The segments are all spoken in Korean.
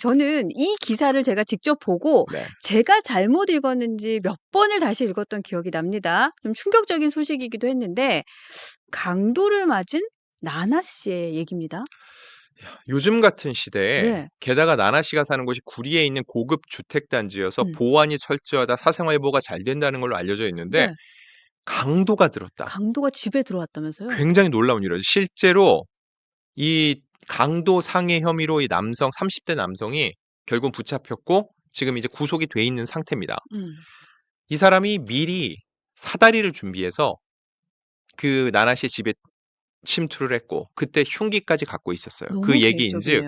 저는 이 기사를 제가 직접 보고 네. 제가 잘못 읽었는지 몇 번을 다시 읽었던 기억이 납니다. 좀 충격적인 소식이기도 했는데 강도를 맞은 나나 씨의 얘기입니다. 요즘 같은 시대에 네. 게다가 나나 씨가 사는 곳이 구리에 있는 고급 주택 단지여서 음. 보안이 철저하다, 사생활 보호가 잘 된다는 걸로 알려져 있는데 네. 강도가 들었다. 강도가 집에 들어왔다면서요? 굉장히 놀라운 일이죠. 실제로 이 강도 상해 혐의로 이 남성 30대 남성이 결국 붙잡혔고 지금 이제 구속이 돼 있는 상태입니다. 음. 이 사람이 미리 사다리를 준비해서 그 나나 씨 집에 침투를 했고 그때 흉기까지 갖고 있었어요. 그 얘기인즉.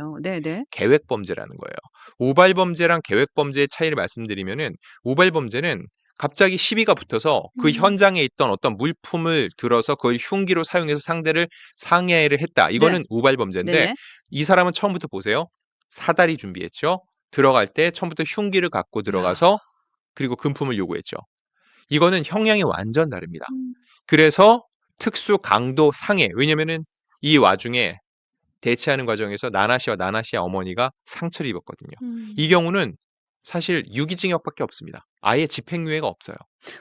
계획 범죄라는 거예요. 우발 범죄랑 계획 범죄의 차이를 말씀드리면은 우발 범죄는 갑자기 시비가 붙어서 그 음. 현장에 있던 어떤 물품을 들어서 그걸 흉기로 사용해서 상대를 상해를 했다. 이거는 네. 우발 범죄인데 네네. 이 사람은 처음부터 보세요. 사다리 준비했죠. 들어갈 때 처음부터 흉기를 갖고 들어가서 그리고 금품을 요구했죠. 이거는 형량이 완전 다릅니다. 음. 그래서 특수 강도 상해. 왜냐면은 이 와중에 대치하는 과정에서 나나 씨와 나나 씨의 어머니가 상처를 입었거든요. 음. 이 경우는 사실 유기징역밖에 없습니다. 아예 집행유예가 없어요.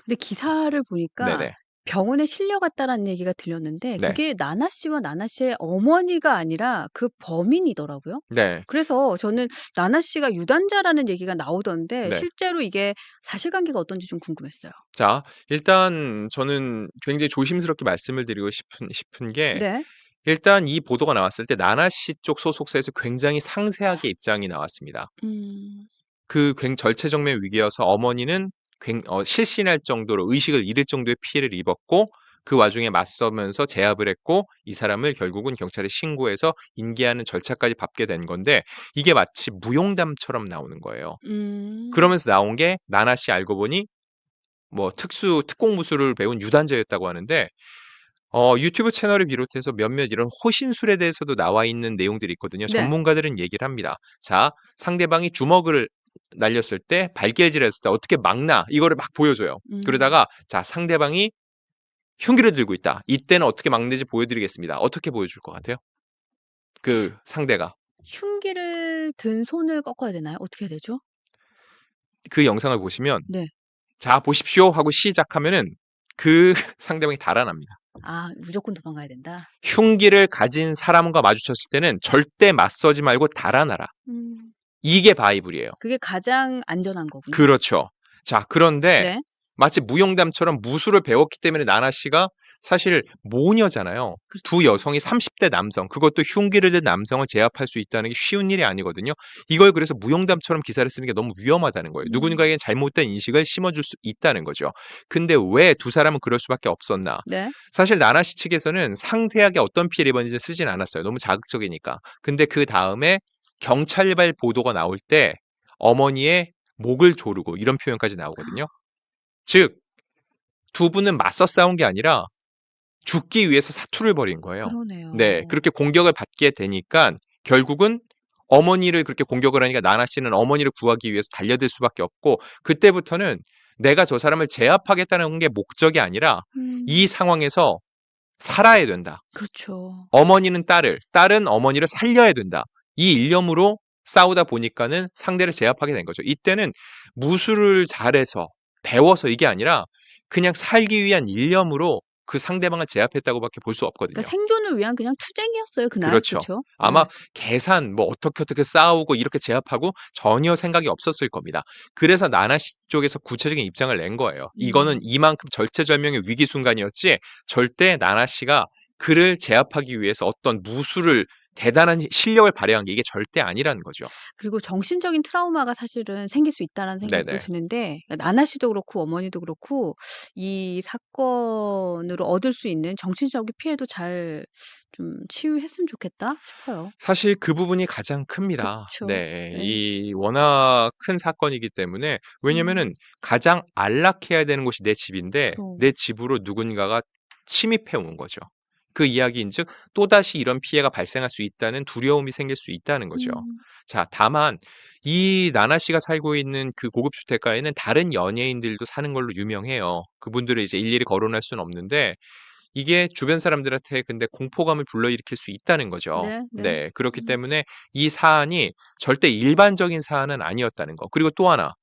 근데 기사를 보니까 네네. 병원에 실려갔다라는 얘기가 들렸는데 네. 그게 나나 씨와 나나 씨의 어머니가 아니라 그 범인이더라고요. 네. 그래서 저는 나나 씨가 유단자라는 얘기가 나오던데 네. 실제로 이게 사실관계가 어떤지 좀 궁금했어요. 자, 일단 저는 굉장히 조심스럽게 말씀을 드리고 싶은 싶은 게 네. 일단 이 보도가 나왔을 때 나나 씨 쪽 소속사에서 굉장히 상세하게 입장이 나왔습니다. 음. 그 굉 절체정면 위기여서 어머니는 굉 어 실신할 정도로 의식을 잃을 정도의 피해를 입었고 그 와중에 맞서면서 제압을 했고 이 사람을 결국은 경찰에 신고해서 인계하는 절차까지 밟게 된 건데 이게 마치 무용담처럼 나오는 거예요. 음. 그러면서 나온 게 나나 씨 알고 보니 뭐 특수 특공 무술을 배운 유단자였다고 하는데 어 유튜브 채널을 비롯해서 몇몇 이런 호신술에 대해서도 나와 있는 내용들이 있거든요. 네. 전문가들은 얘기를 합니다. 자, 상대방이 주먹을 날렸을 때 발길질 했을 때 어떻게 막나 이거를 막 보여줘요. 음. 그러다가 자 상대방이 흉기를 들고 있다. 이때는 어떻게 막는지 보여드리겠습니다. 어떻게 보여줄 것 같아요? 그 상대가 흉기를 든 손을 꺾어야 되나요? 어떻게 해야 되죠? 그 영상을 보시면 네. 자 보십시오 하고 시작하면은 그 상대방이 달아납니다. 아, 무조건 도망가야 된다. 흉기를 가진 사람과 마주쳤을 때는 절대 맞서지 말고 달아나라. 음. 이게 바이블이에요. 그게 가장 안전한 거군요. 그렇죠. 자, 그런데 네. 마치 무용담처럼 무술을 배웠기 때문에 나나 씨가 사실 모녀잖아요. 그렇죠. 두 여성이 30대 남성, 그것도 흉기를 든 남성을 제압할 수 있다는 게 쉬운 일이 아니거든요. 이걸 그래서 무용담처럼 기사를 쓰는 게 너무 위험하다는 거예요. 음. 누군가에겐 잘못된 인식을 심어줄 수 있다는 거죠. 근데 왜 두 사람은 그럴 수밖에 없었나? 네. 사실 나나 씨 측에서는 상세하게 어떤 피해를 입었는지 쓰진 않았어요. 너무 자극적이니까. 근데 그 다음에 경찰발 보도가 나올 때 어머니의 목을 조르고 이런 표현까지 나오거든요. 즉, 두 분은 맞서 싸운 게 아니라 죽기 위해서 사투를 벌인 거예요. 그러네요. 네, 그렇게 공격을 받게 되니까 결국은 어머니를 그렇게 공격을 하니까 나나 씨는 어머니를 구하기 위해서 달려들 수밖에 없고 그때부터는 내가 저 사람을 제압하겠다는 게 목적이 아니라 음. 이 상황에서 살아야 된다. 그렇죠. 어머니는 딸을, 딸은 어머니를 살려야 된다. 이 일념으로 싸우다 보니까는 상대를 제압하게 된 거죠. 이때는 무술을 잘해서 배워서 이게 아니라 그냥 살기 위한 일념으로 그 상대방을 제압했다고밖에 볼 수 없거든요. 그러니까 생존을 위한 그냥 투쟁이었어요, 그날. 그렇죠. 그렇죠? 아마 네. 계산 뭐 어떻게 어떻게 싸우고 이렇게 제압하고 전혀 생각이 없었을 겁니다. 그래서 나나 씨 쪽에서 구체적인 입장을 낸 거예요. 이거는 음. 이만큼 절체절명의 위기 순간이었지 절대 나나 씨가 그를 제압하기 위해서 어떤 무술을 대단한 실력을 발휘한 게 이게 절대 아니라는 거죠. 그리고 정신적인 트라우마가 사실은 생길 수 있다라는 생각도 네네. 드는데 그러니까 나나 씨도 그렇고 어머니도 그렇고 이 사건으로 얻을 수 있는 정신적인 피해도 잘 좀 치유했으면 좋겠다 싶어요. 사실 그 부분이 가장 큽니다. 그쵸. 네. 네. 이 워낙 큰 사건이기 때문에 음. 왜냐면은 가장 안락해야 되는 곳이 내 집인데 그럼. 내 집으로 누군가가 침입해 온 거죠. 그 이야기인즉 또다시 이런 피해가 발생할 수 있다는 두려움이 생길 수 있다는 거죠. 음. 자, 다만 이 나나 씨가 살고 있는 그 고급 주택가에는 다른 연예인들도 사는 걸로 유명해요. 그분들을 이제 일일이 거론할 수는 없는데 이게 주변 사람들한테 근데 공포감을 불러일으킬 수 있다는 거죠. 네. 네. 네. 그렇기 음. 때문에 이 사안이 절대 일반적인 사안은 아니었다는 거. 그리고 또 하나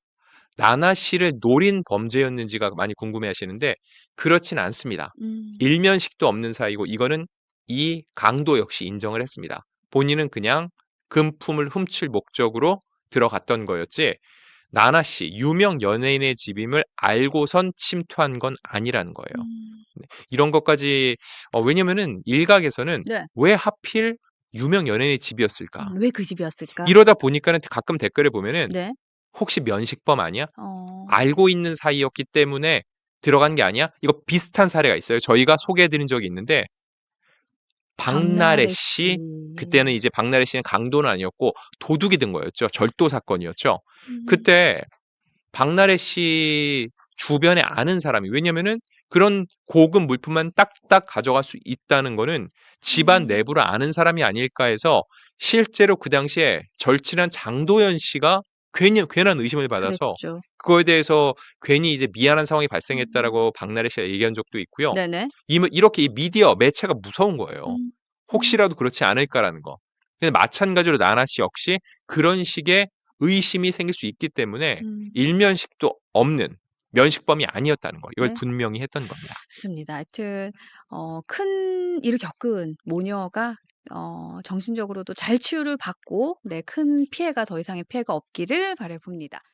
나나 씨를 노린 범죄였는지가 많이 궁금해하시는데 그렇진 않습니다. 음. 일면식도 없는 사이고 이거는 이 강도 역시 인정을 했습니다. 본인은 그냥 금품을 훔칠 목적으로 들어갔던 거였지 나나 씨 유명 연예인의 집임을 알고선 침투한 건 아니라는 거예요. 음. 네. 이런 것까지 어 왜냐면은 일각에서는 네. '왜 하필 유명 연예인의 집이었을까?' 음왜그 집이었을까? 이러다 보니까는 가끔 댓글에 보면은 네. ' 혹시 면식범 아니야? 어. 알고 있는 사이였기 때문에 들어간 게 아니야?' 이거 비슷한 사례가 있어요. 저희가 소개해 드린 적이 있는데 박나래 박나래 씨 씨. 그때는 이제 박나래 씨는 강도는 아니었고 도둑이 든 거였죠. 절도 사건이었죠. 음. 그때 박나래 씨 주변에 아는 사람이 왜냐면은 그런 고급 물품만 딱딱 가져갈 수 있다는 거는 집안 음. 내부를 아는 사람이 아닐까 해서 실제로 그 당시에 절친한 장도연 씨가 괜히 괜한 의심을 받아서 그랬죠. 그거에 대해서 괜히 이제 "미안한 상황이 음. 발생했다."라고 박나래 씨가 얘기한 적도 있고요. 네네. 이모 이렇게 이 미디어 매체가 무서운 거예요. 음. 음. 혹시라도 그렇지 않을까라는 거. 근데 마찬가지로 나나 씨 역시 그런 식의 의심이 생길 수 있기 때문에 음. 일면식도 없는 면식범이 아니었다는 거. 이걸 네. 분명히 했던 겁니다. 맞습니다. 하여튼 어 큰 일을 겪은 모녀가 어 정신적으로도 잘 치유를 받고 네 큰 피해가 더 이상의 피해가 없기를 바라봅니다.